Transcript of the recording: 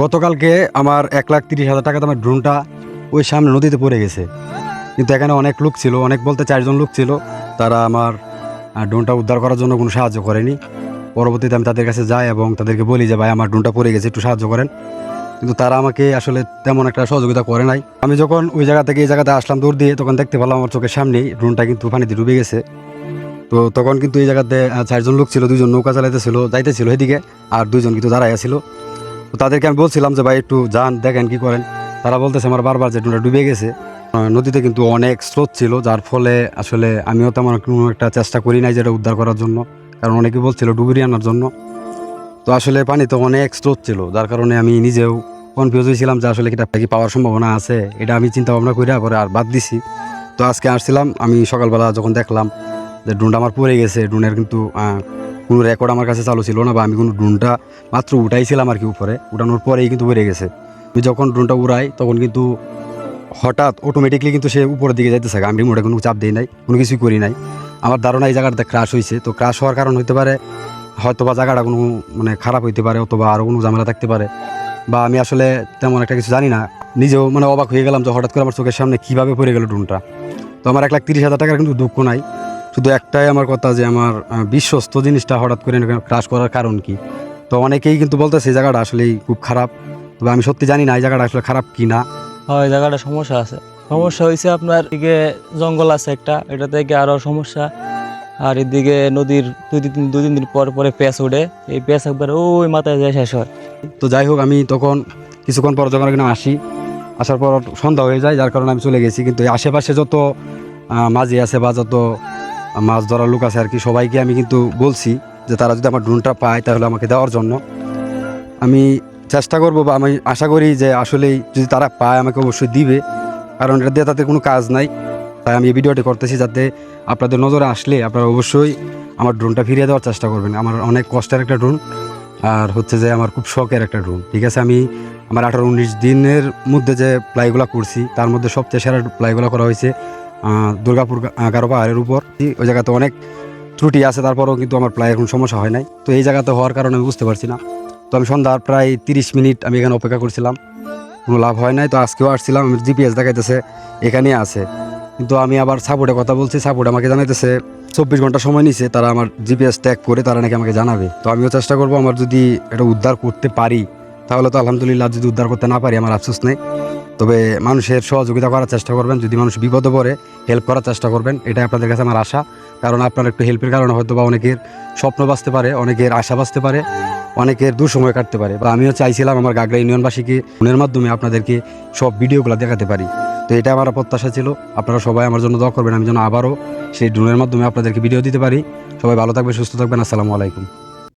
গতকালকে আমার এক লাখ তিরিশ হাজার টাকা দামের ড্রোনটা ওই সামনে নদীতে পড়ে গেছে। কিন্তু এখানে অনেক লোক ছিল, অনেক বলতে চারজন লোক ছিল। তারা আমার ড্রোনটা উদ্ধার করার জন্য কোনো সাহায্য করেনি। পরবর্তীতে আমি তাদের কাছে যাই এবং তাদেরকে বলি যে, ভাই, আমার ড্রোনটা পড়ে গেছে, একটু সাহায্য করেন। কিন্তু তারা আমাকে আসলে তেমন একটা সহযোগিতা করে নাই। আমি যখন ওই জায়গা থেকে এই জায়গাতে আসলাম দৌড় দিয়ে, তখন দেখতে পেলাম আমার চোখের সামনেই ড্রোনটা কিন্তু পানিতে ডুবে গেছে। তো তখন কিন্তু এই জায়গাতে চারজন লোক ছিল দুজন নৌকা চালাইতেছিল, যাইতেছিল এদিকে, আর দুজন কিন্তু দাঁড়াইয়া ছিল। তো তাদেরকে আমি বলছিলাম যে, ভাই, একটু যান, দেখেন কি করেন। তারা বলতেছে, আমার বারবার যে ড্রোনটা ডুবে গেছে নদীতে কিন্তু অনেক স্রোত ছিল, যার ফলে আসলে আমিও তেমন কোনো একটা চেষ্টা করি নাই যেটা উদ্ধার করার জন্য, কারণ অনেকে বলছিল ডুবুরি আনার জন্য। তো আসলে পানিতে অনেক স্রোত ছিল, যার কারণে আমি নিজেও কনফিউজ হয়েছিলাম যে, আসলে এটা কি পাওয়ার সম্ভাবনা আছে, এটা আমি চিন্তা ভাবনা করে পরে আর বাদ দিছি। তো আজকে আসছিলাম, আমি সকালবেলা যখন দেখলাম যে ড্রোনটা আমার পড়ে গেছে, ড্রোনের কিন্তু কোনো রেকর্ড আমার কাছে চালু ছিল না বা আমি কোনো ড্রোনটা মাত্র উঠাইছিলাম আর কি উপরে, উঠানোর পরেই কিন্তু পড়ে গেছে। যখন ড্রোনটা উড়াই, তখন কিন্তু হঠাৎ অটোমেটিকলি কিন্তু সে উপরের দিকে যাইতেছে। আমি রিমোটে কোনো চাপ দিই নাই, কোনো কিছুই করি নাই। আমার ধারণা এই জায়গাটাতে ক্রাশ হয়েছে তো ক্রাশ হওয়ার কারণ হতে পারে হয়তো বা জায়গাটা কোনো মানে খারাপ হইতে পারে, অথবা আরও কোনো ঝামেলা থাকতে পারে। বা আমি আসলে তেমন একটা কিছু জানি না। নিজেও মানে অবাক হয়ে গেলাম যে হঠাৎ করে আমার চোখের সামনে কীভাবে পড়ে গেল ড্রোনটা তো আমার এক লাখ তিরিশ হাজার টাকার কিন্তু দুঃখ নাই। শুধু একটাই আমার কথা যে আমার বিশ্বস্ত জিনিসটা হঠাৎ করে ক্রাশ করার কারণ কি? তো অনেকেই কিন্তু বলতেছে এই জায়গাটা আসলেই খুব খারাপ। তবে আমি সত্যি জানি না এই জায়গাটা আসলে খারাপ কি না। হয় জায়গাটা সমস্যা আছে। সমস্যা হয়েছে আপনার দিকে জঙ্গল আছে একটা এটা থেকে আরও সমস্যা। আর এদিকে নদীর দুই দিন দুই তিন দিন পর পরে প্যাঁচ ওঠে এই প্যাঁচ একবার ওই মাথায় যায় শেষ হয়। তো যাই হোক আমি তখন কিছুক্ষণ পর যখন এখানে আসি আসার পর সন্ধ্যা হয়ে যায় যার কারণে আমি চলে গেছি। কিন্তু এই আশেপাশে যত মাঝি আছে বা যত মাছ ধরার লোক আছে আর কি, সবাইকে আমি কিন্তু বলছি যে তারা যদি আমার ড্রোনটা পায় তাহলে আমাকে দেওয়ার জন্য। আমি চেষ্টা করব বা আমি আশা করি যে আসলেই যদি তারা পায় আমাকে অবশ্যই দিবে, কারণ এটা দিয়ে তাদের কোনো কাজ নাই। তাই আমি এই ভিডিওটি করতেছি যাতে আপনাদের নজরে আসলে আপনারা অবশ্যই আমার ড্রোনটা ফিরিয়ে দেওয়ার চেষ্টা করবেন। আমার অনেক কষ্টের একটা ড্রোন, আর হচ্ছে যে আমার খুব শখের একটা ড্রোন। ঠিক আছে, আমি আমার আঠারো উনিশ দিনের মধ্যে যে প্লাইগুলো করছি, তার মধ্যে সবচেয়ে সেরা প্লাইগুলো করা হয়েছে দুর্গাপুর পাহাড়ের উপর। ওই জায়গাতে অনেক ত্রুটি আছে, তারপরেও কিন্তু আমার প্রায় এখন সমস্যা হয় নাই। তো এই জায়গাতে হওয়ার কারণে আমি বুঝতে পারছি না। তো আমি সন্ধ্যার প্রায় তিরিশ মিনিট আমি এখানে অপেক্ষা করছিলাম। কোনো লাভ হয় নাই, তো আজকেও আসছিলাম। আমি জিপিএস দেখাইতেছে এখানেই আছে। কিন্তু আমি আবার সাপোর্টে কথা বলছি সাপোর্ট আমাকে জানাইতেছে, চব্বিশ ঘণ্টা সময় নিছে, তারা আমার জিপিএস ট্যাগ করে, তারা নাকি আমাকে জানাবে। তো আমিও চেষ্টা করব, আমার যদি এটা উদ্ধার করতে পারি, তাহলে তো আলহামদুলিল্লাহ, যদি উদ্ধার করতে না পারি, আমার আফসোস নেই। তবে মানুষের সহযোগিতা করার চেষ্টা করবেন। যদি মানুষ বিপদে পড়ে হেল্প করার চেষ্টা করবেন। এটাই আপনাদের কাছে আমার আশা। কারণ আপনার একটু হেল্পের কারণে হয়তো বা অনেকের স্বপ্ন বাঁচতে পারে, অনেকের আশা বাঁচতে পারে, অনেকের দুঃসময় কাটতে পারে। বা আমিও চাইছিলাম আমার গাগরা ইউনিয়নবাসীকে ফোনের মাধ্যমে আপনাদেরকে সব ভিডিওগুলো দেখাতে পারি। তো এটা আমার প্রত্যাশা ছিল। আপনারা সবাই আমার জন্য দোয়া করবেন। আমি যেন আবারও সেই ড্রোনের মাধ্যমে আপনাদেরকে ভিডিও দিতে পারি। সবাই ভালো থাকবেন, সুস্থ থাকবেন। আসসালামু আলাইকুম।